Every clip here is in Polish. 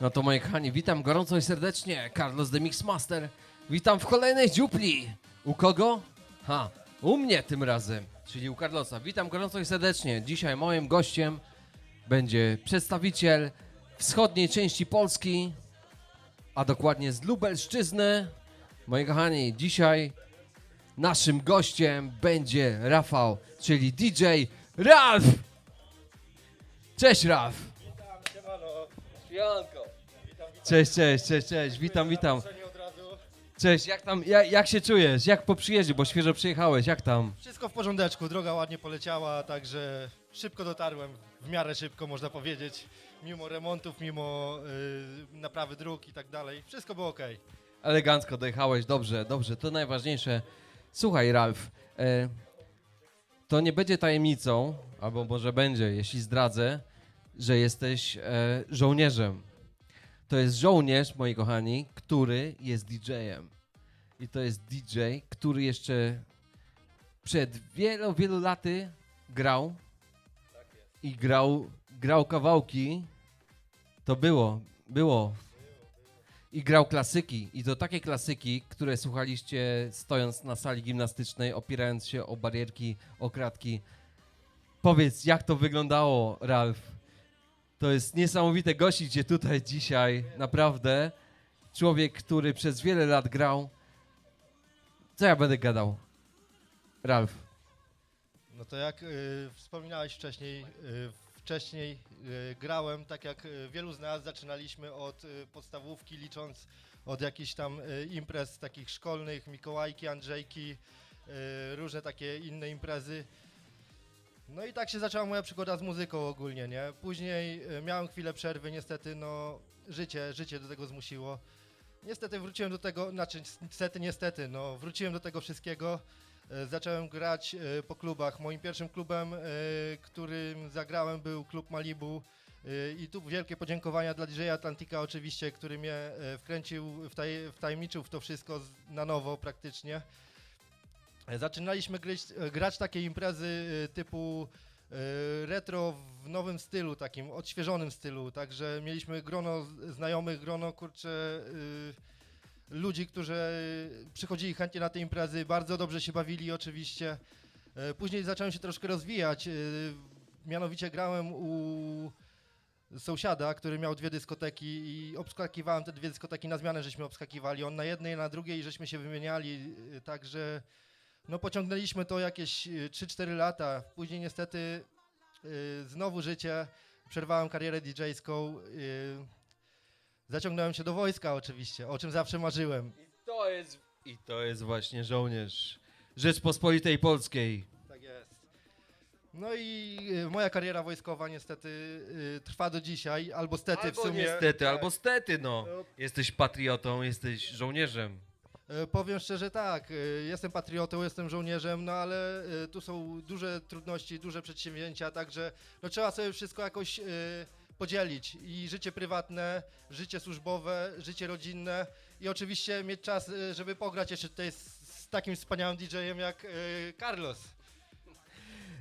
No to moi kochani, witam gorąco i serdecznie. Carlos the Mixmaster. Witam w kolejnej dziupli. U kogo? Ha, u mnie tym razem, czyli u Carlosa. Witam gorąco i serdecznie. Dzisiaj moim gościem będzie przedstawiciel wschodniej części Polski, a dokładnie z Lubelszczyzny. Moi kochani, dzisiaj naszym gościem będzie Rafał, czyli DJ Ralf. Cześć Ralf. Śpiąko. Cześć, cześć, cześć, cześć, witam, witam. Cześć, jak tam, jak, jak się czujesz? Jak po przyjeździe, bo świeżo przyjechałeś, jak tam? Wszystko w porządeczku, droga ładnie poleciała, także szybko dotarłem, w miarę szybko można powiedzieć, mimo remontów, mimo y, naprawy dróg i tak dalej, wszystko było ok. Elegancko dojechałeś, dobrze, dobrze, to najważniejsze. Słuchaj, Ralf, e, to nie będzie tajemnicą, albo może będzie, jeśli zdradzę, że jesteś e, żołnierzem. To jest żołnierz, moi kochani, który jest DJ-em. I to jest DJ, który jeszcze przed wielu, wielu laty grał i grał, grał kawałki. To było, było i grał klasyki. I to takie klasyki, które słuchaliście stojąc na sali gimnastycznej, opierając się o barierki, o kratki. Powiedz, jak to wyglądało, Ralf? To jest niesamowite gościć cię tutaj dzisiaj, naprawdę. Człowiek, który przez wiele lat grał. Co ja będę gadał? Ralf. No to jak y, wspominałeś wcześniej, y, wcześniej y, grałem, tak jak y, wielu z nas zaczynaliśmy od y, podstawówki, licząc od jakichś tam imprez takich szkolnych, Mikołajki, Andrzejki, różne takie inne imprezy. No i tak się zaczęła moja przygoda z muzyką ogólnie, nie? Później miałem chwilę przerwy, niestety no życie, życie do tego zmusiło. Niestety wróciłem do tego, znaczy niestety, niestety, no wróciłem do tego wszystkiego. E, Zacząłem grać e, po klubach. Moim pierwszym klubem, e, którym zagrałem był klub Malibu. I tu wielkie podziękowania dla DJ Atlantika oczywiście, który mnie wkręcił, wtaj, wtajemniczył w to wszystko na nowo praktycznie. Zaczynaliśmy grać takie imprezy typu retro w nowym stylu, takim odświeżonym stylu, także mieliśmy grono znajomych, grono kurcze e, ludzi, którzy przychodzili chętnie na te imprezy, bardzo dobrze się bawili oczywiście. E, Później zacząłem się troszkę rozwijać, e, mianowicie grałem u sąsiada, który miał dwie dyskoteki i obskakiwałem te dwie dyskoteki na zmianę, żeśmy obskakiwali. On na jednej, na drugiej, żeśmy się wymieniali, e, także no pociągnęliśmy to jakieś e, 3-4 lata. Później niestety znowu życie, przerwałem karierę DJ-ską, zaciągnąłem się do wojska oczywiście, o czym zawsze marzyłem. I to jest, i to jest właśnie żołnierz Rzeczpospolitej Polskiej. Tak jest. No i y, moja kariera wojskowa niestety y, trwa do dzisiaj, albo stety Albo w sumie. niestety, tak. albo stety, no. No, Jesteś patriotą, jesteś żołnierzem. y, Powiem szczerze tak, y, jestem patriotą, jestem żołnierzem, no ale y, tu są duże trudności, duże przedsięwzięcia, także no, trzeba sobie wszystko jakoś podzielić i życie prywatne, życie służbowe, życie rodzinne i oczywiście mieć czas, y, żeby pograć jeszcze tutaj z, z takim wspaniałym DJ-em jak y, Carlos.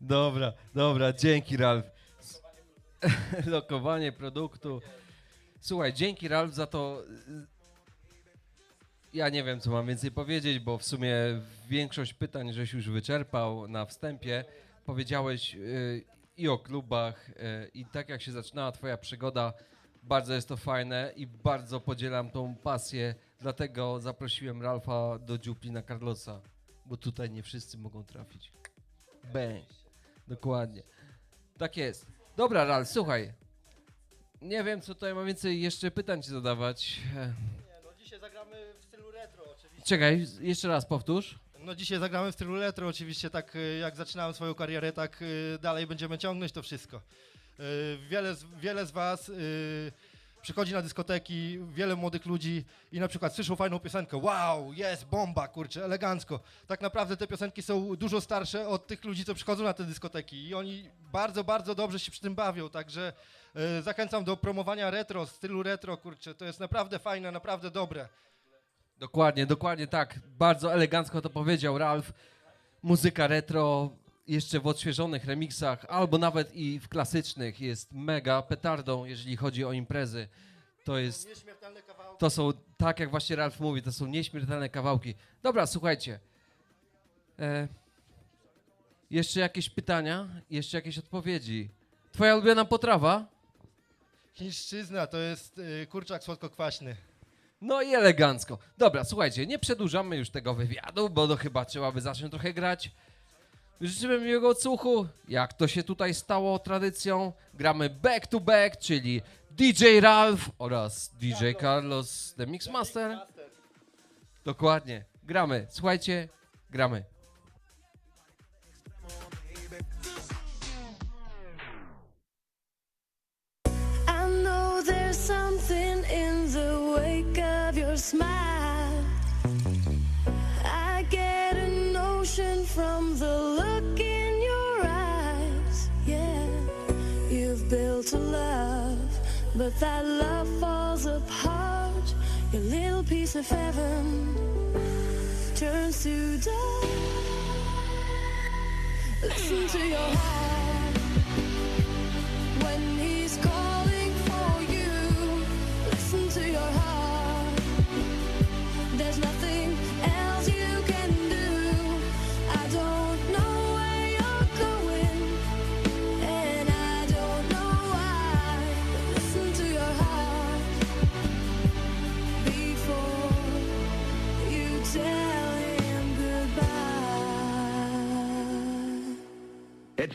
Dobra, dobra, dzięki Ralf. Lokowanie produktu. Słuchaj, dzięki Ralf za to. Ja nie wiem, co mam więcej powiedzieć, bo w sumie większość pytań żeś już wyczerpał na wstępie. Powiedziałeś i o klubach, y, i tak jak się zaczynała Twoja przygoda. Bardzo jest to fajne i bardzo podzielam tą pasję. Dlatego zaprosiłem Ralfa do dziupli na Carlosa, bo tutaj nie wszyscy mogą trafić. Bang. Dokładnie. Tak jest. Dobra, Ralf, słuchaj. Nie wiem, co tutaj mam więcej jeszcze pytań ci zadawać. E, Nie, no dzisiaj zagramy w stylu retro oczywiście. Czekaj, jeszcze raz powtórz. No dzisiaj zagramy w stylu retro, oczywiście tak y, jak zaczynałem swoją karierę, tak y, dalej będziemy ciągnąć to wszystko. Y, Wiele z, wiele z was przychodzi na dyskoteki, wiele młodych ludzi i na przykład słyszą fajną piosenkę, wow, jest, bomba, kurczę, elegancko. Tak naprawdę te piosenki są dużo starsze od tych ludzi, co przychodzą na te dyskoteki i oni bardzo, bardzo dobrze się przy tym bawią, także zachęcam do promowania retro, stylu retro, kurczę, to jest naprawdę fajne, naprawdę dobre. Dokładnie, dokładnie tak. Bardzo elegancko to powiedział Ralf. muzyka retro jeszcze w odświeżonych remixach, albo nawet i w klasycznych jest mega petardą, jeżeli chodzi o imprezy. To jest to są, tak jak właśnie Ralf mówi, to są nieśmiertelne kawałki. Dobra, słuchajcie. E, jeszcze jakieś pytania? Jeszcze jakieś odpowiedzi? Twoja ulubiona potrawa? Chińszczyzna to jest y, kurczak słodko-kwaśny. No i elegancko. Dobra, słuchajcie, nie przedłużamy już tego wywiadu, bo to chyba trzeba by zacząć trochę grać. Życzymy miłego odsłuchu. Jak to się tutaj stało tradycją, gramy back to back, czyli DJ Ralph oraz DJ Carlos The Mixmaster. Dokładnie. Gramy. Słuchajcie, gramy. But that love falls apart. Your little piece of heaven turns to dust. Listen to your heart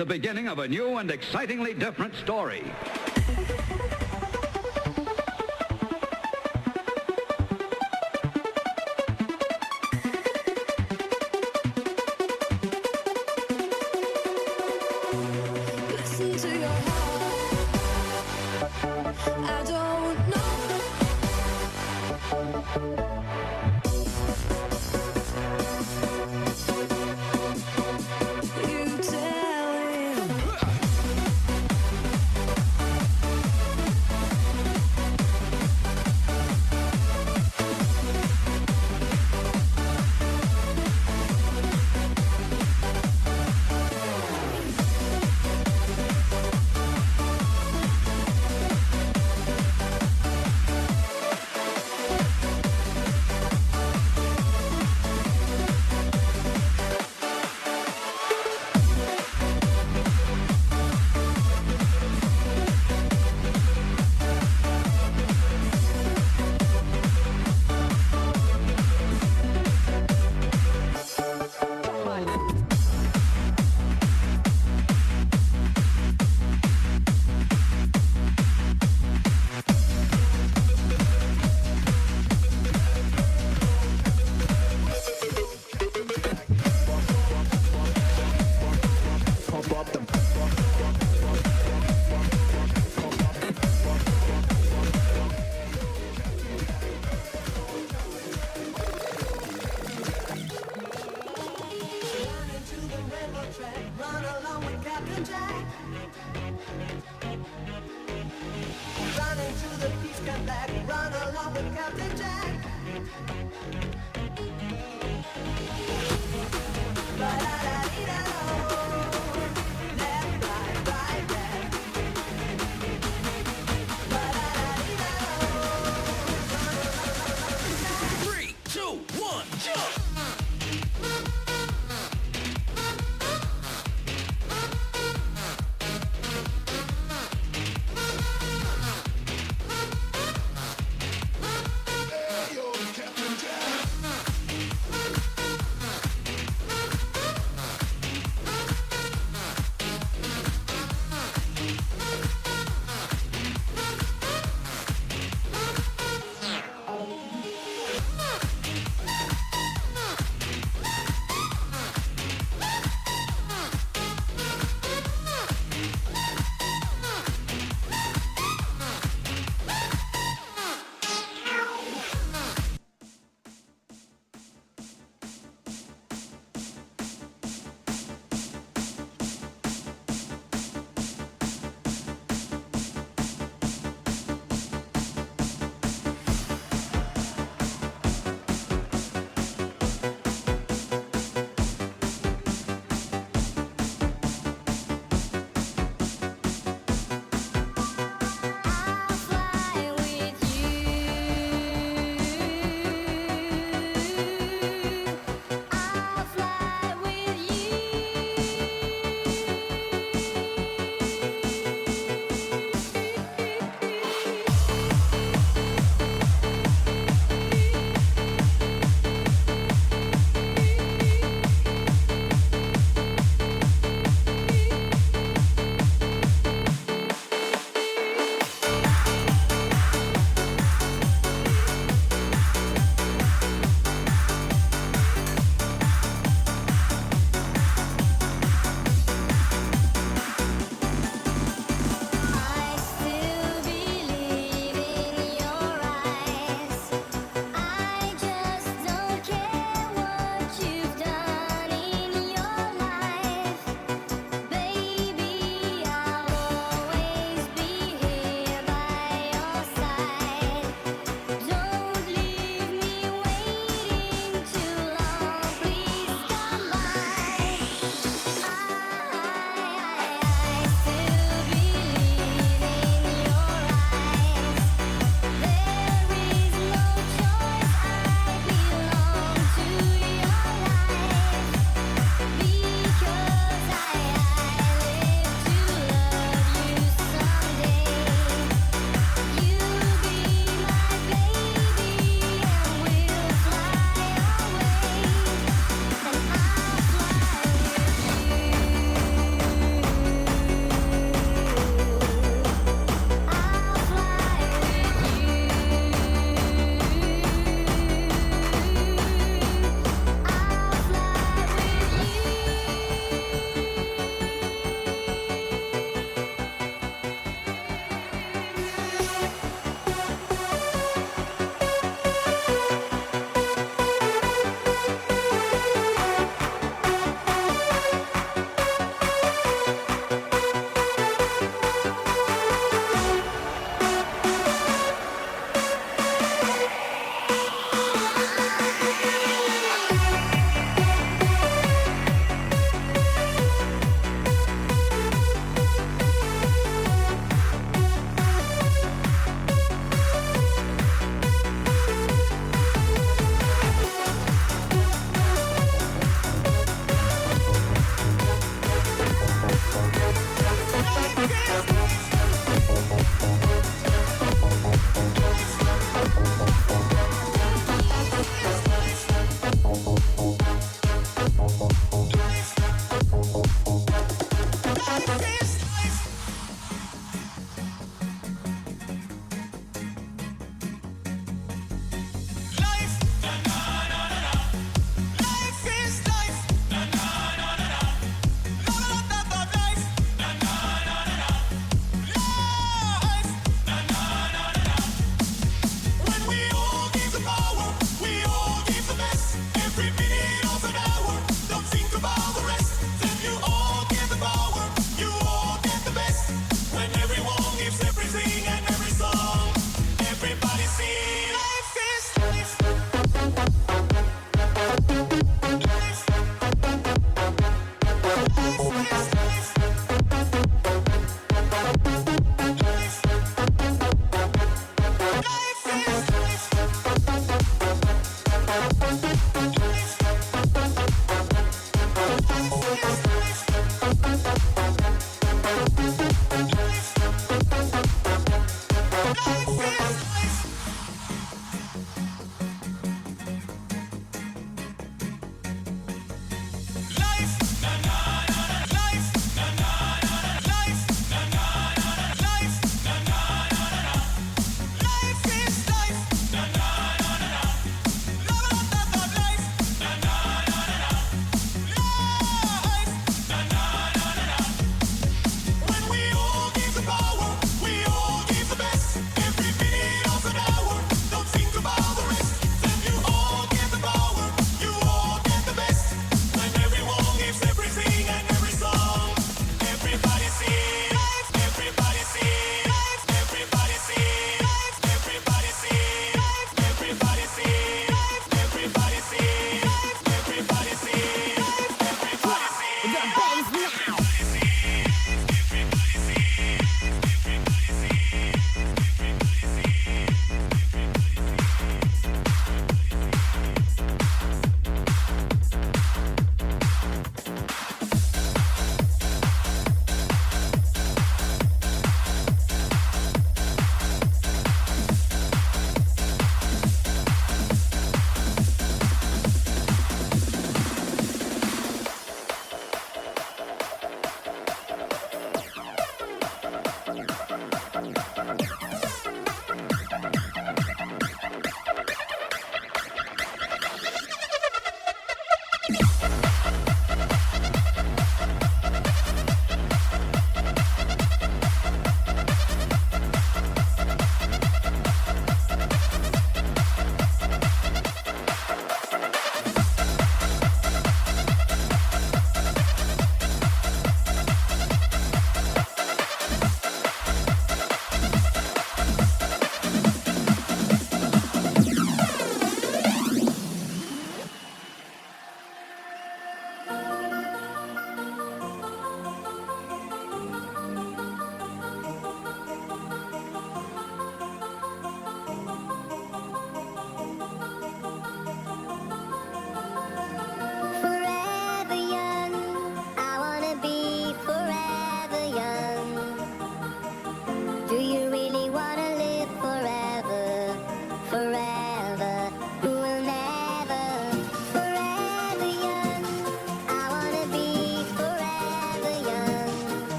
the beginning of a new and excitingly different story.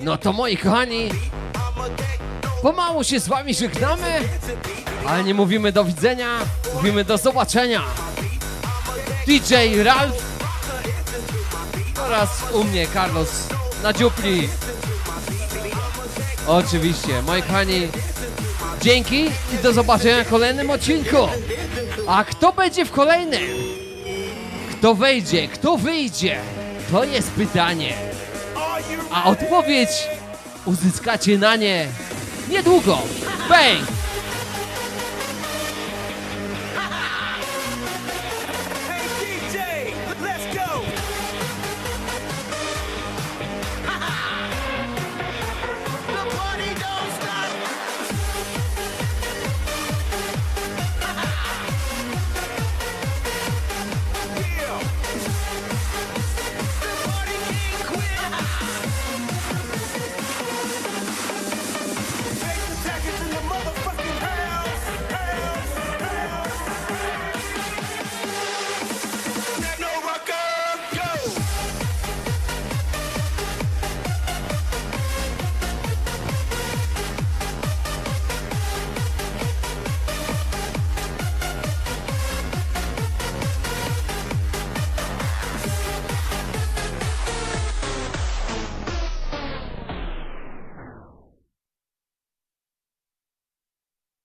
No to moi kochani, pomału się z wami żegnamy, ale nie mówimy do widzenia, mówimy do zobaczenia. DJ Ralf oraz u mnie Carlos na dziupli. Oczywiście, moi kochani, dzięki i do zobaczenia w kolejnym odcinku. A kto będzie w kolejnym? Kto wejdzie, kto wyjdzie? To jest pytanie. A odpowiedź uzyskacie na nie niedługo. Bang!